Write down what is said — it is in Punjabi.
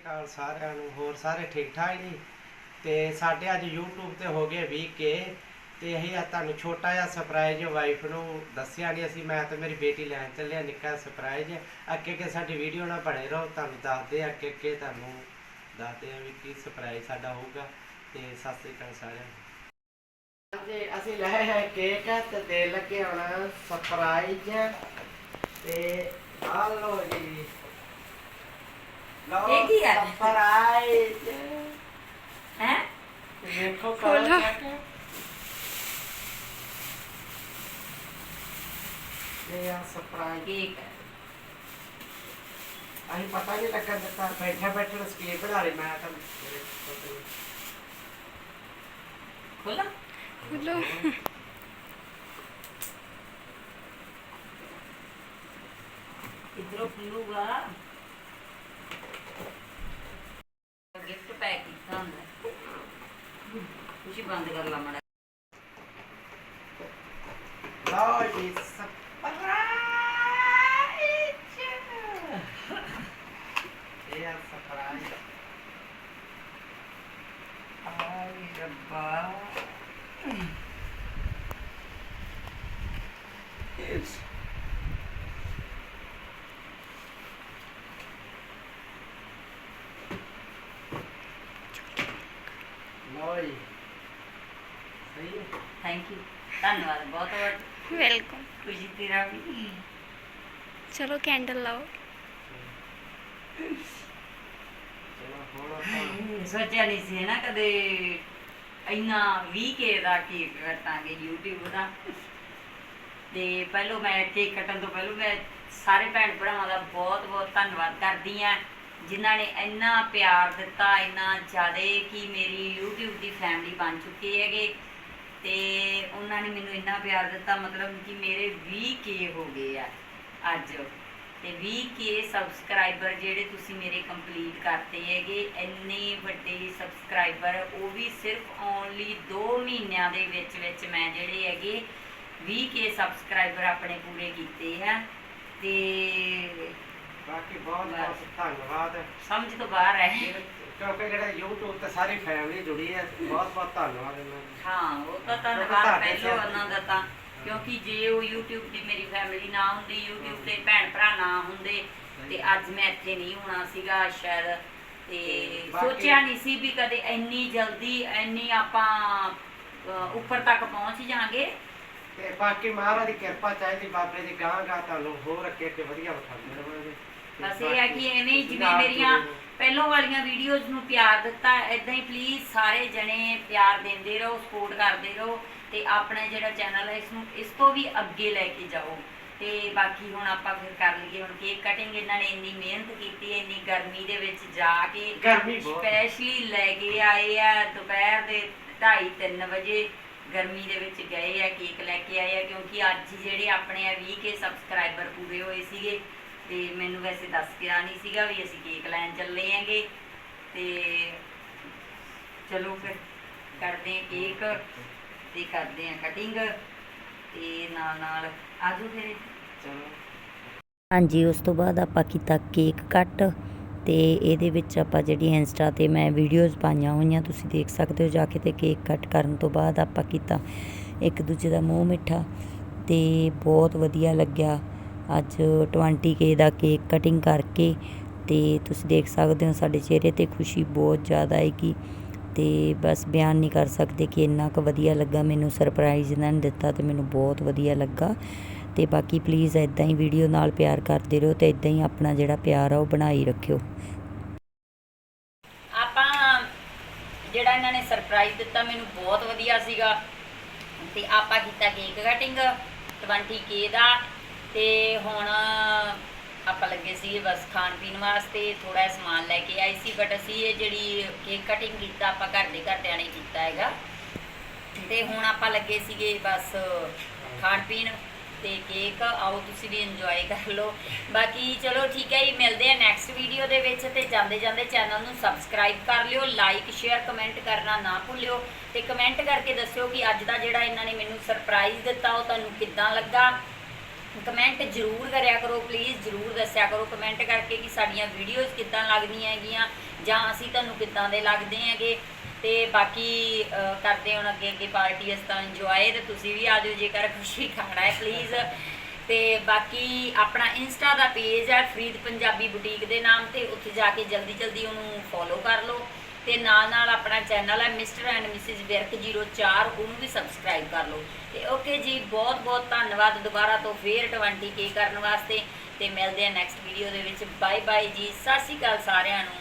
ਅਕਾਲ ਸਾਰਿਆਂ ਨੂੰ, ਹੋਰ ਸਾਰੇ ਠੀਕ ਠਾਕ ਜੀ? ਤੇ ਸਾਡੇ ਅੱਜ YouTube ਤੇ ਹੋ ਗਏ 20k ਤੇ ਅਸੀਂ ਆ ਤੁਹਾਨੂੰ ਛੋਟਾ ਜਿਹਾ ਸਰਪ੍ਰਾਈਜ਼ ਵਾਈਫ ਨੂੰ ਦੱਸਿਆ ਨਹੀਂ ਅਸੀਂ, ਮੈਂ ਤੇ ਮੇਰੀ ਬੇਟੀ ਲੈਣ ਚੱਲਿਆ ਨਿੱਕਾ ਸਰਪ੍ਰਾਈਜ਼ ਅੱਗੇ ਅੱਗੇ ਸਾਡੀ ਵੀਡੀਓ ਨਾਲ ਬਣੇ ਰਹੋ, ਤੁਹਾਨੂੰ ਦੱਸਦੇ ਅੱਗੇ ਅੱਗੇ ਤੁਹਾਨੂੰ ਦੱਸਦੇ ਆ ਵੀ ਕੀ ਸਰਪ੍ਰਾਈਜ਼ ਸਾਡਾ ਹੋਊਗਾ। ਤੇ ਸਤਿ ਸ੍ਰੀ ਅਕਾਲ ਸਾਰਿਆਂ ਨੂੰ। ਜੀ ਅਸੀਂ ਲੈ ਹੈ ਕੇਕ ਤੇ ਦੇ ਲੱਗੇ ਹੁਣ ਸਰਪ੍ਰਾਈਜ਼ ਤੇ ਆ ਲਓ ਜੀ ਲਓ ਇਹ ਕੀ ਹੈ? ਸਰਪ੍ਰਾਈਜ਼ ਹੈ ਦੇਖੋ ਖੋਲੋ। ਕਲਰ ਇਹ ਆ ਸਰਪ੍ਰਾਈਜ਼ ਕੇਕ ਅਸੀਂ ਪਤਾ ਨਹੀਂ ਲੱਗਾ ਦਿੱਤਾ ਬੈਠਾ ਬੈਠਾ ਸਕੀਮ ਬਣਾ ਰਹੀ ਮੈਂ ਤਾਂ ਮੇਰੇ ਪਤਾ ਨਹੀਂ। ਖੋਲਾ ਖੋਲੋ ਤੁਸੀਂ ਬੰਦ ਕਰ ਲਾ ਮੜਾ ਲਓ ਜੀ ਸਰਪ੍ਰਾਈਜ਼ ਇਹ ਆ ਸਰਪ੍ਰਾਈਜ਼ ਆਈ ਰੱਬਾ। ਇਸ ਲਓ ਜੀ। ਸਹੀ ਹੈ। ਥੈਂਕ ਯੂ ਧੰਨਵਾਦ ਬਹੁਤ ਬਹੁਤ। ਵੈਲਕਮ ਖੁਸ਼ੀ ਤੇਰਾ ਵੀ। ਚਲੋ ਕੈਂਡਲ ਲਾਓ। ਚਲੋ ਹੁਣ ਆਪਾਂ ਸੋਚਿਆ ਨਹੀਂ ਸੀ ਨਾ ਕਦੇ ਇੰਨਾ 20k ਦਾ ਕੇਕ ਕੱਟਾਂਗੇ YouTube ਦਾ। ਤੇ ਪਹਿਲੋਂ ਮੈਂ ਕੇਕ ਕੱਟਣ ਤੋਂ ਪਹਿਲੋਂ ਮੈਂ ਸਾਰੇ ਭੈਣ ਭਰਾਵਾਂ ਦਾ ਬਹੁਤ ਬਹੁਤ ਧੰਨਵਾਦ ਕਰਦੀ ਆ ਜਿਨ੍ਹਾਂ ਨੇ ਇੰਨਾ ਪਿਆਰ ਦਿੱਤਾ ਇੰਨਾ ਜ਼ਿਆਦਾ ਕਿ ਮੇਰੀ YouTube ਦੀ ਫੈਮਿਲੀ ਬਣ ਚੁੱਕੀ ਹੈਗੇ। ਤੇ ਉਹਨਾਂ ਨੇ ਮੈਨੂੰ ਇੰਨਾ ਪਿਆਰ ਦਿੱਤਾ ਮਤਲਬ ਕਿ ਮੇਰੇ 20k ਹੋ ਗਏ ਆ ਅੱਜ। ਤੇ 20k ਸਬਸਕ੍ਰਾਈਬਰ ਜਿਹੜੇ ਤੁਸੀਂ ਮੇਰੇ ਕੰਪਲੀਟ ਕਰਤੇ ਹੈਗੇ ਇੰਨੇ ਵੱਡੇ ਸਬਸਕ੍ਰਾਈਬਰ ਉਹ ਵੀ ਸਿਰਫ ਓਨਲੀ 2 ਮਹੀਨਿਆਂ ਦੇ ਵਿੱਚ ਵਿੱਚ ਮੈਂ ਜਿਹੜੇ ਹੈਗੇ 20k ਸਬਸਕ੍ਰਾਈਬਰ ਆਪਣੇ ਪੂਰੇ ਕੀਤੇ ਹੈ ਤੇ ਬਾਕੀ ਬਹੁਤ ਬਹੁਤ ਧੰਨਵਾਦ। ਸਮਝ ਤੋਂ ਬਾਹਰ ਹੈ। ਕਿਉਂਕਿ ਜਿਹੜਾ YouTube ਤੇ ਸਾਰੀ ਫੈਮਿਲੀ ਜੁੜੀ ਹੈ ਬਹੁਤ ਬਹੁਤ ਧੰਨਵਾਦ ਇਹਨਾਂ ਦਾ ਹਾਂ ਉਹ ਤਾਂ ਧੰਨਵਾਦ ਪਹਿਲੋਂ ਤੋਂ- ਉਹਨਾਂ ਦਾ ਤਾਂ ਕਿਉਂਕਿ ਜੇ ਉਹ YouTube ਦੀ ਮੇਰੀ ਫੈਮਿਲੀ ਨਾ ਹੁੰਦੀ YouTube ਤੇ ਭੈਣ ਭਰਾ ਨਾ ਹੁੰਦੇ ਤੇ ਅੱਜ ਮੈਂ ਇੱਥੇ ਨਹੀਂ ਹੋਣਾ ਸੀਗਾ ਸ਼ਾਇਦ ਤੇ ਸੋਚਿਆ ਨਹੀਂ ਸੀ ਵੀ ਕਦੇ ਇੰਨੀ ਜਲਦੀ ਇੰਨੀ ਆਪਾਂ ਉੱਪਰ ਤੱਕ ਪਹੁੰਚ ਜਾਾਂਗੇ। ਤੇ ਬਾਕੀ ਮਹਾਰਾਜ ਦੀ ਕਿਰਪਾ ਚਾਹੀਦੀ ਬਾਬੇ ਦੀ ਗਾਂ ਗਾਂ ਤੁਹਾਨੂੰ ਹੋਰ ਅੱਗੇ ਅੱਗੇ ਵਧੀਆ ਵਿਖਾਉਂਦੇ ਰਹਾਂਗੇ ਤੇ ਬਸ ਇਹ ਹੈ ਕਿ ਐਵੇਂ ਹੀ ਜਿਵੇਂ ਮੇਰੀਆਂ। ਪਹਿਲੋਂ ਵਾਲੀਆਂ ਵੀਡੀਓਜ਼ ਨੂੰ ਪਿਆਰ ਦਿੱਤਾ ਐਦਾਂ ਹੀ ਪਲੀਜ਼ ਸਾਰੇ ਜਣੇ ਪਿਆਰ ਦਿੰਦੇ ਰਹੋ ਸਪੋਰਟ ਕਰਦੇ ਰਹੋ ਤੇ ਆਪਣਾ ਜਿਹੜਾ ਚੈਨਲ ਹੈ ਇਸ ਨੂੰ ਇਸ ਤੋਂ ਵੀ ਅੱਗੇ ਲੈ ਕੇ ਜਾਓ ਤੇ ਬਾਕੀ ਹੁਣ ਆਪਾਂ ਫਿਰ ਕਰ ਲਈਏ ਹੁਣ ਕੇਕ ਕਟਿੰਗ ਇਹਨਾਂ ਨੇ ਇੰਨੀ ਮਿਹਨਤ ਕੀਤੀ ਹੈ ਇੰਨੀ ਗਰਮੀ ਦੇ ਵਿੱਚ ਜਾ ਕੇ ਗਰਮੀ ਬਹੁਤ ਹੈ। ਸਪੈਸ਼ਲੀ ਲੈ ਕੇ ਆਏ ਆ ਦੁਪਹਿਰ ਦੇ 2:30 3 ਵਜੇ ਗਰਮੀ ਦੇ ਵਿੱਚ ਗਏ ਆ ਕੇਕ ਲੈ ਕੇ ਆਏ ਆ ਕਿਉਂਕਿ ਅੱਜ ਜਿਹੜੇ ਆਪਣੇ ਆ 20k ਸਬਸਕ੍ਰਾਈਬਰ ਪੂਰੇ ਹੋਏ ਸੀਗੇ ਤੇ ਮੈਨੂੰ ਵੈਸੇ ਦੱਸ ਕੇ ਨਹੀਂ ਸੀਗਾ ਵੀ ਅਸੀਂ ਕੇਕ ਲੈਣ ਚੱਲੇ ਆਂਗੇ ਤੇ ਚਲੋ ਫਿਰ ਕਰਦੇ ਆ ਕੇਕ ਤੇ ਕਰਦੇ ਆ ਕਟਿੰਗ ਤੇ ਨਾਲ ਨਾਲ ਆਜੋ ਫਿਰ ਚਲੋ। ਹਾਂਜੀ, ਉਸ ਤੋਂ ਬਾਅਦ ਆਪਾਂ ਕੀਤਾ ਕੇਕ ਕੱਟ ਤੇ ਇਹਦੇ ਵਿੱਚ ਆਪਾਂ ਜਿਹੜੀ ਇੰਸਟਾ ਤੇ ਮੈਂ ਵੀਡੀਓਜ਼ ਪਾਈਆਂ ਹੋਈਆਂ, ਤੁਸੀਂ ਦੇਖ ਸਕਦੇ ਹੋ ਜਾ ਕੇ ਤੇ ਕੇਕ ਕੱਟ ਕਰਨ ਤੋਂ ਬਾਅਦ ਆਪਾਂ ਕੀਤਾ ਇੱਕ ਦੂਜੇ ਦਾ ਮੂੰਹ ਮਿੱਠਾ ਤੇ ਬਹੁਤ ਵਧੀਆ ਲੱਗਿਆ। ਅੱਜ 20k ਦਾ ਕੇਕ ਕਟਿੰਗ ਕਰਕੇ ਤੇ ਤੁਸੀਂ ਦੇਖ ਸਕਦੇ ਹੋ ਸਾਡੇ ਚਿਹਰੇ ਤੇ ਖੁਸ਼ੀ ਬਹੁਤ ਜ਼ਿਆਦਾ ਹੈਗੀ ਤੇ ਬਸ ਬਿਆਨ ਨਹੀਂ ਕਰ ਸਕਦੇ ਕਿ ਇੰਨਾ ਕੁ ਵਧੀਆ ਲੱਗਾ ਮੈਨੂੰ ਸਰਪ੍ਰਾਈਜ਼ ਇਹਨਾਂ ਨੇ ਦਿੱਤਾ ਤੇ ਮੈਨੂੰ ਬਹੁਤ ਵਧੀਆ ਲੱਗਾ। ਤੇ ਬਾਕੀ ਪਲੀਜ਼ ਇਦਾਂ ਹੀ ਵੀਡੀਓ ਨਾਲ ਪਿਆਰ ਕਰਦੇ ਰਹੋ ਤੇ ਇਦਾਂ ਹੀ ਆਪਣਾ ਜਿਹੜਾ ਪਿਆਰ ਆ ਉਹ ਬਣਾਈ ਰੱਖਿਓ। ਆਪਾਂ ਜਿਹੜਾ ਇਹਨਾਂ ਨੇ ਸਰਪ੍ਰਾਈਜ਼ ਦਿੱਤਾ ਮੈਨੂੰ ਬਹੁਤ ਵਧੀਆ ਸੀਗਾ। ਤੇ ਆਪਾਂ ਕੀਤਾ ਕੇਕ ਕਟਿੰਗ 20k ਦਾ। ਤੇ ਹੁਣ ਆਪਾਂ ਲੱਗੇ ਸੀ ਬਸ ਖਾਣ ਪੀਣ ਵਾਸਤੇ ਥੋੜਾ ਜਿਹਾ ਸਮਾਨ ਲੈ ਕੇ ਆਈ ਸੀ ਬਟ ਅਸੀਂ ਇਹ ਜਿਹੜੀ ਕੇਕ ਕਟਿੰਗ ਕੀਤਾ, ਆਪਾਂ ਘਰ ਦੇ ਘਰਦਿਆਂ ਨੇ ਕੀਤਾ ਹੈਗਾ। ਤੇ ਹੁਣ ਆਪਾਂ ਲੱਗੇ ਸੀਗੇ ਬਸ ਖਾਣ ਪੀਣ ਤੇ ਕੇਕ ਆਓ ਤੁਸੀਂ ਵੀ ਇੰਜੋਏ ਕਰ ਲਓ। ਬਾਕੀ ਚਲੋ ਠੀਕ ਹੈ ਜੀ, ਮਿਲਦੇ ਆ ਨੈਕਸਟ ਵੀਡੀਓ ਦੇ ਵਿੱਚ ਤੇ ਜਾਂਦੇ ਜਾਂਦੇ ਚੈਨਲ ਨੂੰ ਸਬਸਕ੍ਰਾਈਬ ਕਰ ਲਿਓ ਲਾਈਕ ਸ਼ੇਅਰ ਕਮੈਂਟ ਕਰਨਾ ਨਾ ਭੁੱਲਿਓ। ਤੇ ਕਮੈਂਟ ਕਰਕੇ ਦੱਸਿਓ ਕਿ ਅੱਜ ਦਾ ਜਿਹੜਾ ਇਹਨਾਂ ਨੇ ਮੈਨੂੰ ਸਰਪ੍ਰਾਈਜ਼ ਦਿੱਤਾ, ਉਹ ਤੁਹਾਨੂੰ ਕਿੱਦਾਂ ਲੱਗਾ? ਕਮੈਂਟ ਜ਼ਰੂਰ ਕਰਿਆ ਕਰੋ ਪਲੀਜ਼ ਜ਼ਰੂਰ ਦੱਸਿਆ ਕਰੋ। ਕਮੈਂਟ ਕਰਕੇ ਕਿ ਸਾਡੀਆਂ ਵੀਡੀਓਜ਼ ਕਿੱਦਾਂ ਲੱਗਦੀਆਂ ਹੈਗੀਆਂ, ਜਾਂ ਅਸੀਂ ਤੁਹਾਨੂੰ ਕਿੱਦਾਂ ਦੇ ਲੱਗਦੇ ਹੈਗੇ। ਤੇ ਬਾਕੀ ਕਰਦੇ ਹੁਣ ਅੱਗੇ ਅੱਗੇ ਪਾਰਟੀ ਇਸ ਤਰ੍ਹਾਂ ਇੰਜੋਏ ਤੇ ਤੁਸੀਂ ਵੀ ਆ ਜਾਓ ਜੇਕਰ ਖੁਸ਼ੀ ਖਾਣਾ ਹੈ ਪਲੀਜ਼ ਤੇ ਬਾਕੀ ਆਪਣਾ ਇੰਸਟਾ ਦਾ ਪੇਜ ਹੈ, ਫਰੀਦ ਪੰਜਾਬੀ ਬੁਟੀਕ ਦੇ ਨਾਮ ਤੇ। ਉੱਥੇ ਜਾ ਕੇ ਜਲਦੀ ਜਲਦੀ ਉਹਨੂੰ ਫੋਲੋ ਕਰ ਲਓ। ਤੇ ਨਾਲ ਨਾਲ ਆਪਣਾ ਚੈਨਲ ਹੈ ਮਿਸਟਰ ਐਂਡ ਮਿਸਿਸ ਵਿਰਕ 04 ਉਹਨੂੰ ਵੀ ਸਬਸਕ੍ਰਾਈਬ ਕਰ ਲਓ। ਤੇ ਓਕੇ ਜੀ, ਬਹੁਤ ਬਹੁਤ ਧੰਨਵਾਦ ਦੁਬਾਰਾ ਤੋਂ ਫੇਰ 20k ਕਰਨ ਵਾਸਤੇ ਤੇ ਮਿਲਦੇ ਆ ਨੈਕਸਟ ਵੀਡੀਓ ਦੇ ਵਿੱਚ। ਬਾਏ ਬਾਏ ਜੀ, ਸਤਿ ਸ਼੍ਰੀ ਅਕਾਲ ਸਾਰਿਆਂ ਨੂੰ।